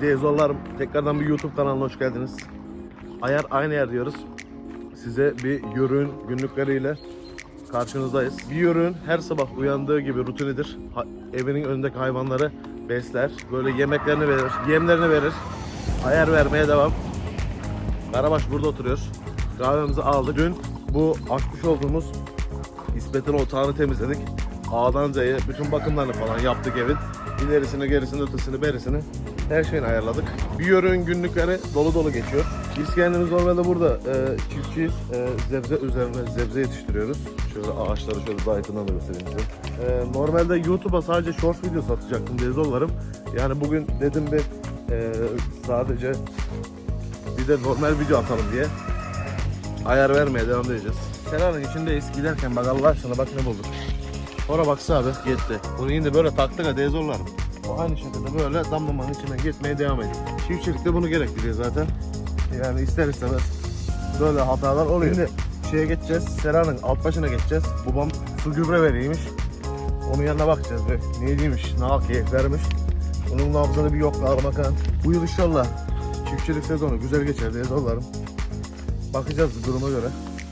Dezollarım tekrardan bir YouTube kanalına hoş geldiniz. Ayar aynı yer diyoruz. Size bir yörüğün günlükleriyle karşınızdayız. Bir yörüğün her sabah uyandığı gibi rutinidir. Ha- evinin önündeki hayvanları besler. Böyle yemeklerini verir, yemlerini verir. Ayar vermeye devam. Karabaş burada oturuyoruz. Kahvemizi aldık. Dün bu açmış olduğumuz İsmet'in otağını temizledik. A'dan bütün bakımlarını falan yaptık evin. İlerisini, gerisini, ötesini, berisini her şeyini ayarladık. Bir yörüğün günlükleri dolu dolu geçiyor. Biz kendimiz normalde burada e, çiftçiyiz. E, zebze üzerine zebze yetiştiriyoruz. Şöyle ağaçları şöyle daha yakından da göstereyim size. E, normalde YouTube'a sadece short video satacaktım dezollarım. Yani bugün dedim bir e, sadece bir de normal video atalım diye ayar vermeye devam edeceğiz. Serar'ın içindeyiz. Giderken bak Allah aşkına bak ne bulduk. Ora baksa abi gitti. Bunu yine böyle taktık ha dezollarım. O aynı şekilde böyle damlamanın içinden gitmeye devam ediyor. Çiftçilikte bunu gerektiriyor zaten. Yani ister istemez böyle hatalar oluyor. Şimdi şeye geçeceğiz. Sera'nın alt başına geçeceğiz. Babam su gübre veriymiş. Onun yanına bakacağız. Ve neymiş, ne hak vermiş. Onun nabzını bir yoklar bakalım. Bu yıl inşallah çiftçilik sezonu güzel geçer diye zorlarım. Bakacağız duruma göre.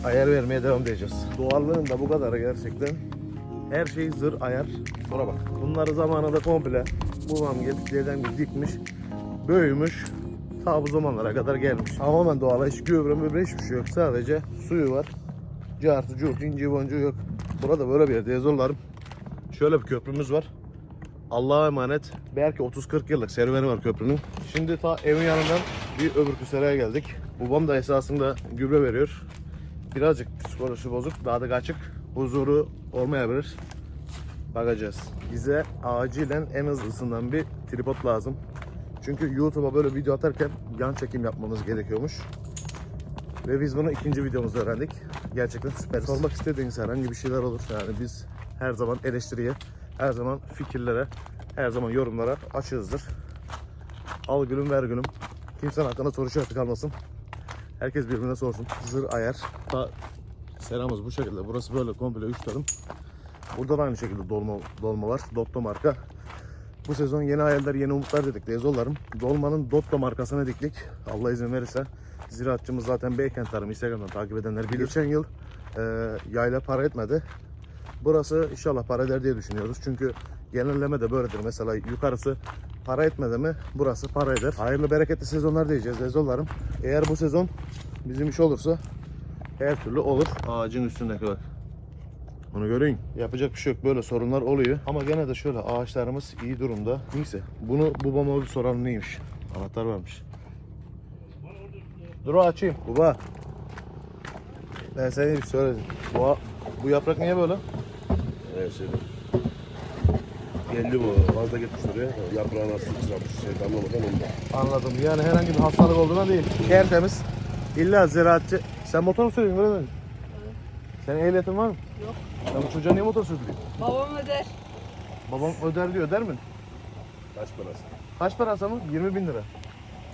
Ayar vermeye devam edeceğiz. Doğallığın da bu kadar gerçekten. Her şey zır ayar. Sonra bak. Bunları zamanında komple babam gelip dedem gibi dikmiş. Büyümüş. Ta bu zamanlara kadar gelmiş. Tamamen doğal. Hiç gübre mübre hiçbir şey yok. Sadece suyu var. Cartı, curtu, inci boncuğu yok. Burada böyle bir yerde zorlarım. Şöyle bir köprümüz var. Allah'a emanet. Belki 30-40 yıllık serüveni var köprünün. Şimdi ta evin yanından bir öbür seraya geldik. Babam da esasında gübre veriyor. Birazcık psikolojisi bozuk, daha da kaçık. Huzuru olmayabilir. Bakacağız. Bize acilen en hızlısından bir tripod lazım. Çünkü YouTube'a böyle video atarken yan çekim yapmamız gerekiyormuş. Ve biz bunu ikinci videomuzda öğrendik. Gerçekten süper. Sormak istediğiniz herhangi bir şeyler olursa yani biz her zaman eleştiriye, her zaman fikirlere, her zaman yorumlara açığızdır. Al gülüm ver gülüm. Kimsenin hakkında soru işareti kalmasın. Herkes birbirine sorsun. Zır ayar. Ta seramız bu şekilde. Burası böyle komple 3 tarım. Burada da aynı şekilde dolma, dolma var. Dotto marka. Bu sezon yeni hayaller, yeni umutlar dedik Dezollarım. Dolmanın Dotto markasına diktik. Allah izin verirse. Ziraatçımız zaten Beykent Tarım Instagram'dan takip edenler bilir. Geçen yıl e, yayla para etmedi. Burası inşallah para eder diye düşünüyoruz. Çünkü genelleme de böyledir. Mesela yukarısı para etmedi mi burası para eder. Hayırlı bereketli sezonlar diyeceğiz Dezollarım. Eğer bu sezon bizim iş olursa her türlü olur. Ağacın üstündeki bak. Bunu görün. Yapacak bir şey yok. Böyle sorunlar oluyor. Ama gene de şöyle ağaçlarımız iyi durumda. Neyse. Bunu babama bir soralım neymiş. Anahtar varmış. Dur açayım. Baba. Ben sana bir söyledim. Bu, bu yaprak niye böyle? Evet şey. Belli bu. Fazla gitmiş oraya. Yaprağın arası sıçramış. Şey damlamadan onda. Anladım. Yani herhangi bir hastalık olduğuna değil. Tertemiz. İlla ziraatçı. Sen motor mu sürüyorsun öyle mi? Senin ehliyetin var mı? Yok. Sen bu çocuğa niye motor sürdürüyorsun? Babam öder. Babam öder diyor, öder mi? Kaç parası? Kaç parası mı? 20 bin lira.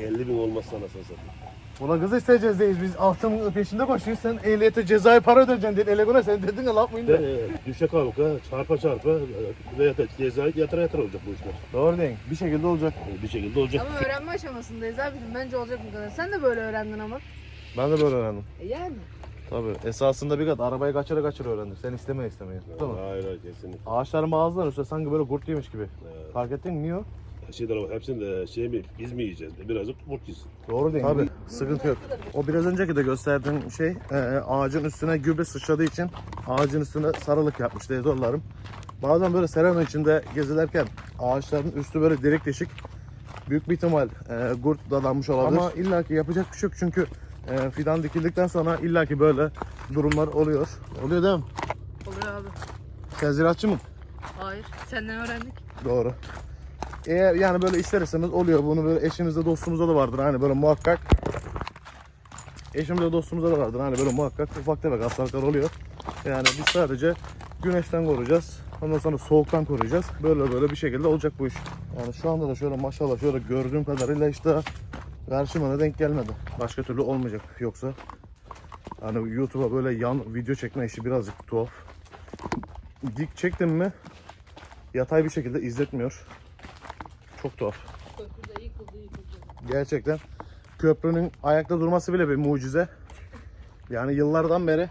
50 bin olmazsa nasıl satayım? Ulan kız isteyeceğiz deyiz biz altın peşinde koşuyoruz sen ehliyete cezayı para ödeyeceksin dedi elegona sen dedin ya laf mı De, indi? e, düşe kalka, çarpa çarpa ve yata, cezayı yatıra yatıra olacak bu işler. Doğru değil bir şekilde olacak. Bir şekilde olacak. Ama öğrenme aşamasındayız abicim. Bence olacak bu kadar. Sen de böyle öğrendin ama. Ben de böyle öğrendim. E yani. Tabii esasında bir kat arabayı kaçıra kaçıra öğrendik sen istemeye istemeye. Tamam. Hayır hayır kesinlikle. Ağaçların bazıları üstüne sanki böyle kurt yemiş gibi. Evet. Fark ettin mi? Niye o? Şeyler var. Hepsini de şey mi, biz mi yiyeceğiz? de Birazcık kurt yesin. Doğru değil Tabii sıkıntı yok. O biraz önceki de gösterdiğim şey e, ağacın üstüne gübre sıçradığı için ağacın üstüne sarılık yapmış diye zorlarım. Bazen böyle seranın içinde gezilerken ağaçların üstü böyle delik deşik. Büyük bir ihtimal e, gurt dadanmış olabilir. Ama illaki yapacak bir şey yok çünkü e, fidan dikildikten sonra illaki böyle durumlar oluyor. Oluyor değil mi? Oluyor abi. Sen ziraatçı mı? Hayır. Senden öğrendik. Doğru. Eğer yani böyle ister istemez oluyor. Bunu böyle eşimizde dostumuzda da vardır. Hani böyle muhakkak eşimizde dostumuzda da vardır. Hani böyle muhakkak ufak tefek hastalıklar oluyor. Yani biz sadece güneşten koruyacağız. Ondan sonra soğuktan koruyacağız. Böyle böyle bir şekilde olacak bu iş. Yani şu anda da şöyle maşallah şöyle gördüğüm kadarıyla işte karşıma denk gelmedi. Başka türlü olmayacak yoksa. Hani YouTube'a böyle yan video çekme işi birazcık tuhaf. Dik çektim mi yatay bir şekilde izletmiyor. Çok tuhaf. Köprüde yıkıldı yıkıldı. Gerçekten köprünün ayakta durması bile bir mucize. Yani yıllardan beri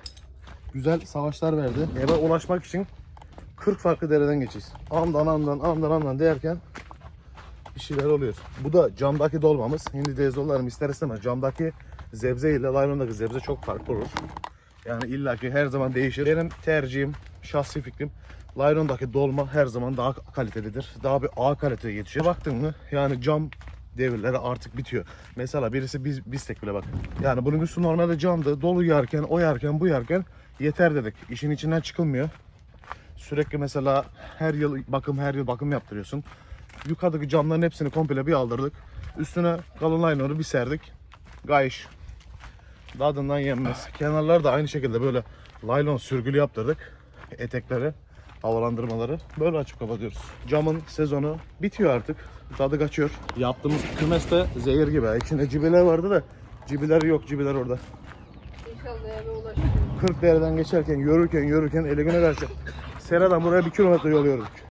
güzel savaşlar verdi. Eve ulaşmak için 40 farklı dereden geçeceğiz. Amdan amdan amdan amdan derken bir şeyler oluyor. Bu da camdaki dolmamız. Şimdi teyzelerim ister istemez camdaki zebze ile laylondaki zebze çok farklı olur. Yani illaki her zaman değişir. Benim tercihim, şahsi fikrim laylondaki dolma her zaman daha kalitelidir. Daha bir A kaliteye yetişir. Baktın mı yani cam devirleri artık bitiyor. Mesela birisi biz bistek bile bak. Yani bunun üstü normalde camdı. Dolu yarken, o yarken, bu yarken yeter dedik. İşin içinden çıkılmıyor. Sürekli mesela her yıl bakım her yıl bakım yaptırıyorsun. Yukarıdaki camların hepsini komple bir aldırdık. Üstüne kalın liner'ı bir serdik. Gayiş. Tadından yenmez. Kenarları da aynı şekilde böyle laylon sürgülü yaptırdık. Etekleri, havalandırmaları. Böyle açıp kapatıyoruz. Camın sezonu bitiyor artık. Tadı kaçıyor. Yaptığımız kümes de zehir gibi. İçinde cibiler vardı da cibiler yok. Cibiler orada. İnşallah eve ulaşırım. 40 dereden geçerken, yürürken, yürürken eline karşı Sera'dan buraya bir kilometre yol yürüdük.